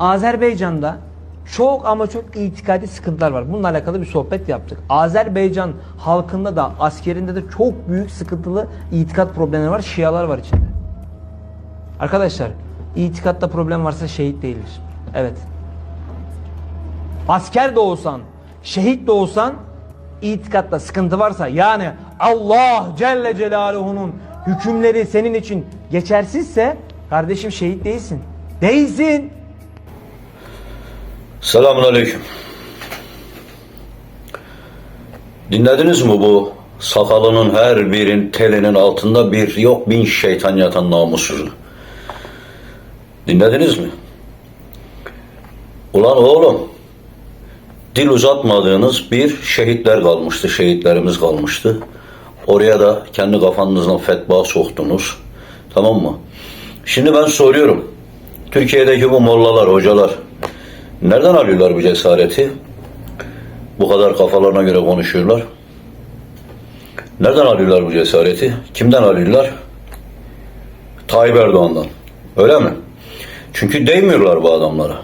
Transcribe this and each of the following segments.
Azerbaycan'da çok ama çok itikadi sıkıntılar var. Bununla alakalı bir sohbet yaptık. Azerbaycan halkında da askerinde de çok büyük sıkıntılı itikat problemleri var. Şialar var içinde. Arkadaşlar itikatta problem varsa şehit değildir. Evet. Asker de olsan, şehit de olsan itikatta sıkıntı varsa yani Allah Celle Celaluhu'nun hükümleri senin için geçersizse kardeşim şehit değilsin. Değilsin. Selamun Aleyküm. Dinlediniz mi bu sakalının her birin telinin altında bir yok bin şeytan yatan namussuzu? Dinlediniz mi? Ulan oğlum dil uzatmadığınız bir şehitler kalmıştı, şehitlerimiz kalmıştı. Oraya da kendi kafanızdan fetva soktunuz. Tamam mı? Şimdi ben soruyorum. Türkiye'deki bu mollalar, hocalar nereden alıyorlar bu cesareti? Bu kadar kafalarına göre konuşuyorlar. Nereden alıyorlar bu cesareti? Kimden alıyorlar? Tayyip Erdoğan'dan. Öyle mi? Çünkü değmiyorlar bu adamlara.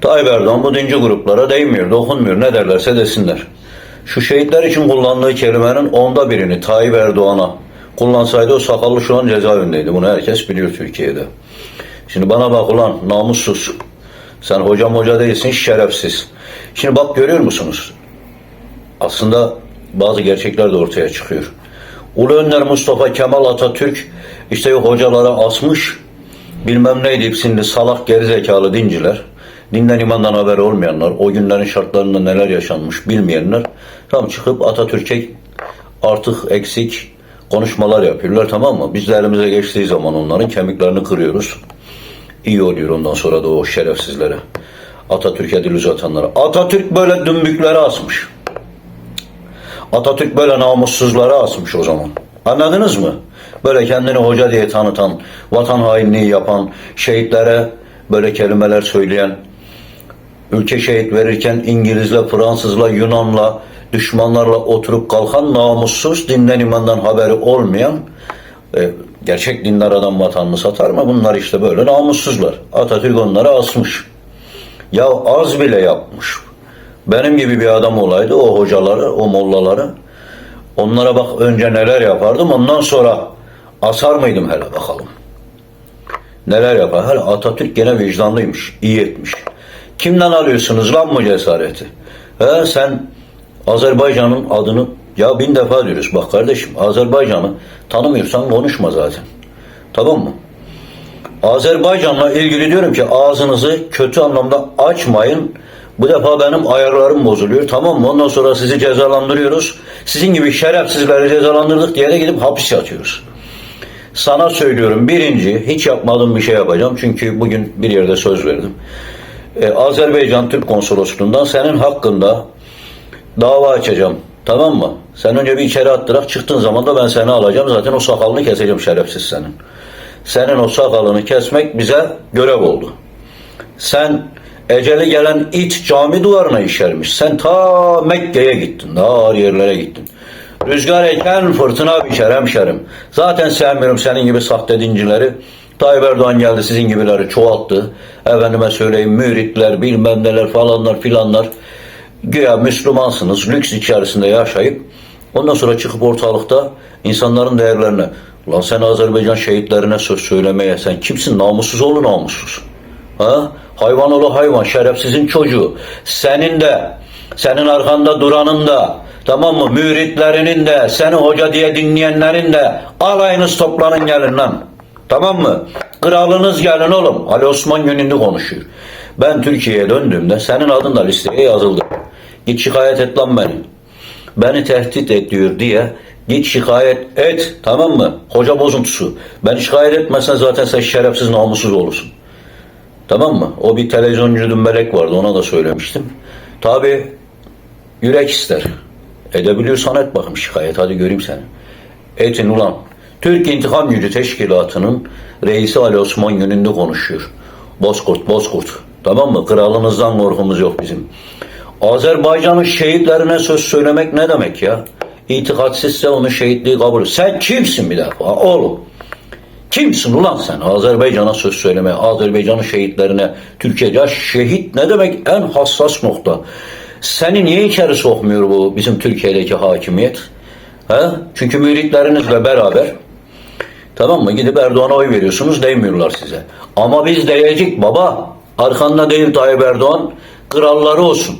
Tayyip Erdoğan bu dinci gruplara değmiyor, dokunmuyor. Ne derlerse desinler. Şu şehitler için kullandığı kelimenin onda birini Tayyip Erdoğan'a kullansaydı o sakallı şu an cezaevindeydi. Bunu herkes biliyor Türkiye'de. Şimdi bana bak ulan namussuz. Sen hocam hoca değilsin şerefsiz. Şimdi bak görüyor musunuz? Aslında bazı gerçekler de ortaya çıkıyor. Ulu Önder Mustafa Kemal Atatürk işte hocalara asmış bilmem ne deyip şimdi salak gerizekalı dinciler dinden imandan haberi olmayanlar o günlerin şartlarında neler yaşanmış bilmeyenler tam çıkıp Atatürk'e artık eksik konuşmalar yapıyorlar tamam mı? Biz de elimize geçtiği zaman onların kemiklerini kırıyoruz. İyi oluyor ondan sonra da o şerefsizlere. Atatürk'e dil uzatanlara. Atatürk böyle dümbükleri asmış. Atatürk böyle namussuzlara asmış o zaman. Anladınız mı? Böyle kendini hoca diye tanıtan, vatan hainliği yapan, şehitlere böyle kelimeler söyleyen, ülke şehit verirken İngilizle, Fransızla, Yunanla, düşmanlarla oturup kalkan namussuz, dinden imandan haberi olmayan, e, gerçek dindar adam vatanını satar mı? Bunlar işte böyle namussuzlar. Atatürk onları asmış. Ya az bile yapmış. Benim gibi bir adam olaydı o hocaları, o mollaları. Onlara bak önce neler yapardım ondan sonra asar mıydım hele bakalım. Neler yapar? Hele Atatürk gene vicdanlıymış, iyi etmiş. Kimden alıyorsunuz lan bu cesareti? He, sen Azerbaycan'ın adını ya bin defa diyoruz. Bak kardeşim Azerbaycan'ı tanımıyorsan konuşma zaten. Tamam mı? Azerbaycan'la ilgili diyorum ki ağzınızı kötü anlamda açmayın. Bu defa benim ayarlarım bozuluyor. Tamam mı? Ondan sonra sizi cezalandırıyoruz. Sizin gibi şerefsizleri cezalandırdık diye de gidip hapis yatıyoruz. Sana söylüyorum birinci hiç yapmadığım bir şey yapacağım. Çünkü bugün bir yerde söz verdim. Ee, Azerbaycan Türk Konsolosluğundan senin hakkında dava açacağım. Tamam mı? Sen önce bir içeri attırak çıktığın zaman da ben seni alacağım. Zaten o sakalını keseceğim şerefsiz senin. Senin o sakalını kesmek bize görev oldu. Sen eceli gelen it cami duvarına işermiş. Sen ta Mekke'ye gittin. Daha ağır yerlere gittin. Rüzgar eken fırtına biçer hemşerim. Zaten sevmiyorum senin gibi sahte dincileri. Tayyip Erdoğan geldi sizin gibileri çoğalttı. Efendime söyleyeyim müritler bilmem neler falanlar filanlar. Güya Müslümansınız lüks içerisinde yaşayıp ondan sonra çıkıp ortalıkta insanların değerlerine Ulan sen Azerbaycan şehitlerine söz söylemeye sen kimsin namussuz oğlu namussuz. Ha? Hayvan oğlu hayvan şerefsizin çocuğu. Senin de senin arkanda duranın da tamam mı müritlerinin de seni hoca diye dinleyenlerin de alayınız toplanın gelin lan. Tamam mı? Kralınız gelin oğlum. Ali Osman yönünde konuşuyor. Ben Türkiye'ye döndüğümde senin adın da listeye yazıldı. Git şikayet et lan beni. Beni tehdit ediyor diye git şikayet et. Tamam mı? Hoca bozuntusu. Beni şikayet etmezsen zaten sen şerefsiz namussuz olursun. Tamam mı? O bir televizyoncu dümbelek vardı ona da söylemiştim. Tabi yürek ister. Edebiliyorsan et bakayım şikayet hadi göreyim seni. Etin ulan. Türk İntikam Gücü Teşkilatı'nın reisi Ali Osman yönünde konuşuyor. Bozkurt, Bozkurt. Tamam mı? Kralınızdan korkumuz yok bizim. Azerbaycan'ın şehitlerine söz söylemek ne demek ya? İtikatsizse onun şehitliği kabul. Sen kimsin bir defa oğlum? Kimsin ulan sen? Azerbaycan'a söz söylemeye, Azerbaycan'ın şehitlerine, Türkiye. Ya şehit ne demek? En hassas nokta. Seni niye içeri sokmuyor bu bizim Türkiye'deki hakimiyet? He? Çünkü müritlerinizle beraber Tamam mı? Gidip Erdoğan'a oy veriyorsunuz değmiyorlar size. Ama biz diyecek baba arkanda değil Tayyip Erdoğan kralları olsun.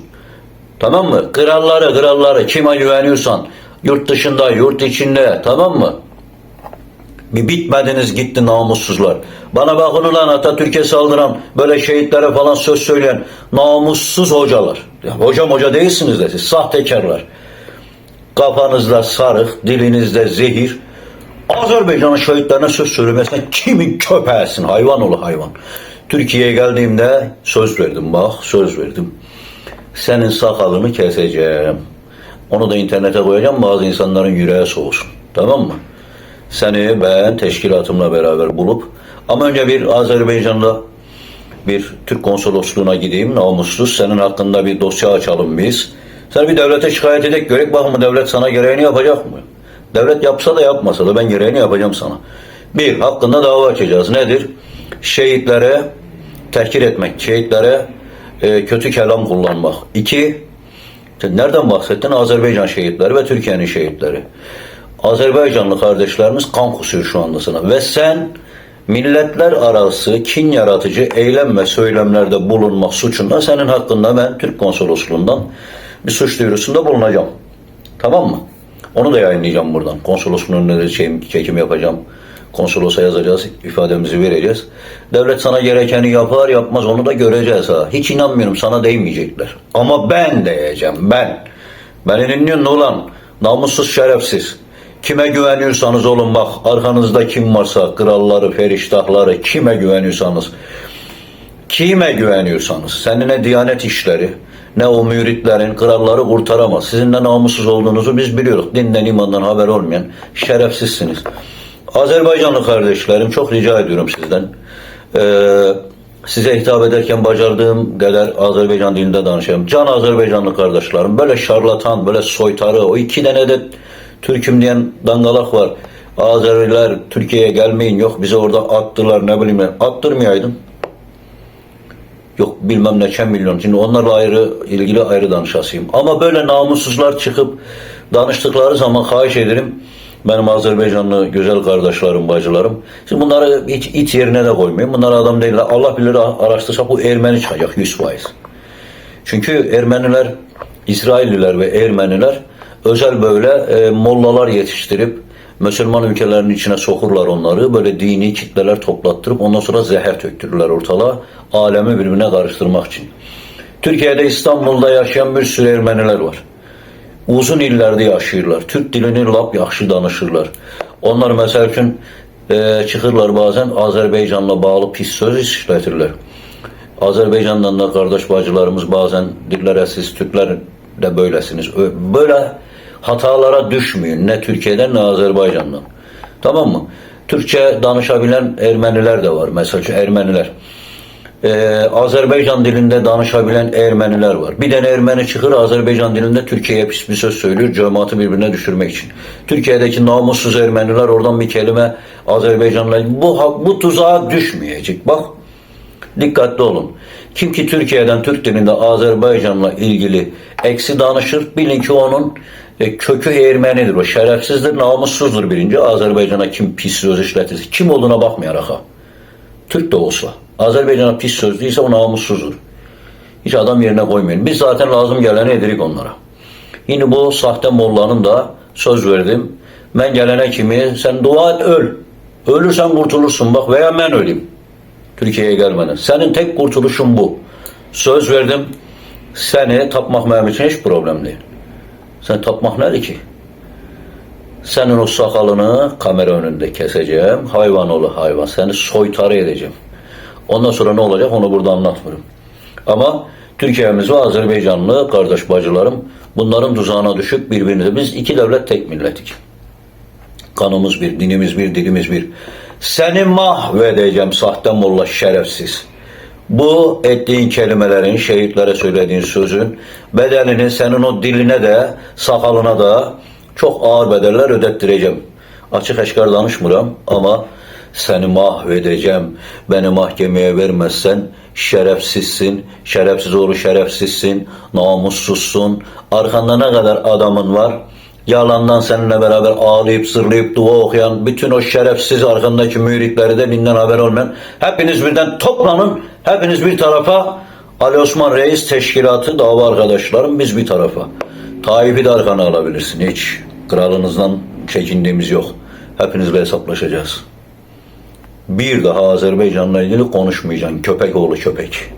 Tamam mı? Kralları kralları kime güveniyorsan yurt dışında yurt içinde tamam mı? Bir bitmediniz gitti namussuzlar. Bana bakın ulan Atatürk'e saldıran böyle şehitlere falan söz söyleyen namussuz hocalar. Ya hocam hoca değilsiniz de siz sahtekarlar. Kafanızda sarık, dilinizde zehir. Azerbaycan'ın şehitlerine söz söylemesine kimin köpeğisin hayvan olu hayvan. Türkiye'ye geldiğimde söz verdim bak söz verdim. Senin sakalını keseceğim. Onu da internete koyacağım bazı insanların yüreğe soğusun. Tamam mı? Seni ben teşkilatımla beraber bulup ama önce bir Azerbaycan'da bir Türk konsolosluğuna gideyim namussuz senin hakkında bir dosya açalım biz. Sen bir devlete şikayet edek görek bakın mı devlet sana gereğini yapacak mı? Devlet yapsa da yapmasa da ben gereğini yapacağım sana. Bir, hakkında dava açacağız. Nedir? Şehitlere tehkir etmek, şehitlere e, kötü kelam kullanmak. İki, nereden bahsettin? Azerbaycan şehitleri ve Türkiye'nin şehitleri. Azerbaycanlı kardeşlerimiz kan kusuyor şu anda sana. Ve sen milletler arası kin yaratıcı eylem ve söylemlerde bulunmak suçunda senin hakkında ben Türk konsolosluğundan bir suç duyurusunda bulunacağım. Tamam mı? Onu da yayınlayacağım buradan. Konsolosluğun önünde de çekim yapacağım. Konsolosa yazacağız, ifademizi vereceğiz. Devlet sana gerekeni yapar yapmaz onu da göreceğiz ha. Hiç inanmıyorum sana değmeyecekler. Ama ben diyeceğim ben. Beni dinliyorsun ulan. Namussuz şerefsiz. Kime güveniyorsanız olun bak arkanızda kim varsa kralları, feriştahları kime güveniyorsanız kime güveniyorsanız senin ne diyanet işleri ne o müritlerin kralları kurtaramaz. Sizin de namussuz olduğunuzu biz biliyoruz. Dinden imandan haber olmayan şerefsizsiniz. Azerbaycanlı kardeşlerim çok rica ediyorum sizden. Ee, size hitap ederken bacardığım kadar Azerbaycan dilinde danışayım. Can Azerbaycanlı kardeşlerim böyle şarlatan, böyle soytarı, o iki tane de Türk'üm diyen dangalak var. Azeriler Türkiye'ye gelmeyin yok bizi orada attılar ne bileyim ne. Attırmayaydın. Yok bilmem ne kaç milyon. Şimdi onlarla ayrı ilgili ayrı danışasıyım. Ama böyle namussuzlar çıkıp danıştıkları zaman hahiş ederim. Benim Azerbaycanlı güzel kardeşlerim, bacılarım. Şimdi bunları hiç it yerine de koymayın. Bunlar adam değiller. Allah bilir araştırsak bu Ermeni çıkacak 100 faiz. Çünkü Ermeniler, İsrailliler ve Ermeniler özel böyle e, mollalar yetiştirip Müslüman ülkelerinin içine sokurlar onları. Böyle dini kitleler toplattırıp ondan sonra zehir töktürürler ortalığa. Alemi birbirine karıştırmak için. Türkiye'de İstanbul'da yaşayan bir sürü Ermeniler var. Uzun illerde yaşayırlar. Türk dilini lap yaxşı danışırlar. Onlar mesela üçün e, çıxırlar bazen Azerbaycanla bağlı pis söz işlətirlər. Azerbaycan'dan da kardeş bacılarımız bazen diller siz Türkler de böylesiniz. Ö- Böyle hatalara düşmeyin. Ne Türkiye'den ne Azerbaycan'dan. Tamam mı? Türkçe danışabilen Ermeniler de var. Mesela Ermeniler. Ee, Azerbaycan dilinde danışabilen Ermeniler var. Bir tane Ermeni çıkır Azerbaycan dilinde Türkiye'ye pis bir söz söylüyor. Cemaati birbirine düşürmek için. Türkiye'deki namussuz Ermeniler oradan bir kelime Azerbaycan'la bu, bu tuzağa düşmeyecek. Bak Dikkatli olun. Kim ki Türkiye'den Türk dilinde Azerbaycan'la ilgili eksi danışır bilin ki onun e, kökü Ermenidir. O şerefsizdir, namussuzdur birinci. Azerbaycan'a kim pis söz işletirse, kim olduğuna bakmayarak ha. Türk de olsa. Azerbaycan'a pis sözlüyse o namussuzdur. Hiç adam yerine koymayın. Biz zaten lazım geleni edirik onlara. Yine bu sahte mollanın da söz verdim. Ben gelene kimi sen dua et öl. Ölürsen kurtulursun bak veya ben öleyim. Türkiye'ye gelmeden. Senin tek kurtuluşun bu. Söz verdim. Seni tapmak benim için hiç problem değil. Sen tapmak nedir ki? Senin o sakalını kamera önünde keseceğim. Hayvan oğlu hayvan. Seni soytarı edeceğim. Ondan sonra ne olacak onu burada anlatmıyorum. Ama Türkiye'miz ve Azerbaycanlı kardeş bacılarım bunların tuzağına düşüp birbirinize biz iki devlet tek milletik. Kanımız bir, dinimiz bir, dilimiz bir. Seni mahvedeceğim sahte molla şerefsiz. Bu ettiğin kelimelerin, şehitlere söylediğin sözün bedelini senin o diline de, sakalına da çok ağır bedeller ödettireceğim. Açık eşkar danışmıram ama Seni mahvedeceğim. Beni mahkemeye vermezsen şerefsizsin. Şerefsiz oğlu şerefsizsin. Namussuzsun. Arkanda ne kadar adamın var? Yalandan seninle beraber ağlayıp zırlayıp dua okuyan bütün o şerefsiz arkandaki müritleri de binden haber olmayan hepiniz birden toplanın. Hepiniz bir tarafa Ali Osman Reis Teşkilatı dava arkadaşlarım biz bir tarafa. Tayyip'i de arkana alabilirsin hiç. Kralınızdan çekindiğimiz yok. Hepinizle hesaplaşacağız. Bir daha Azerbaycan'la ilgili konuşmayacaksın köpek oğlu köpek.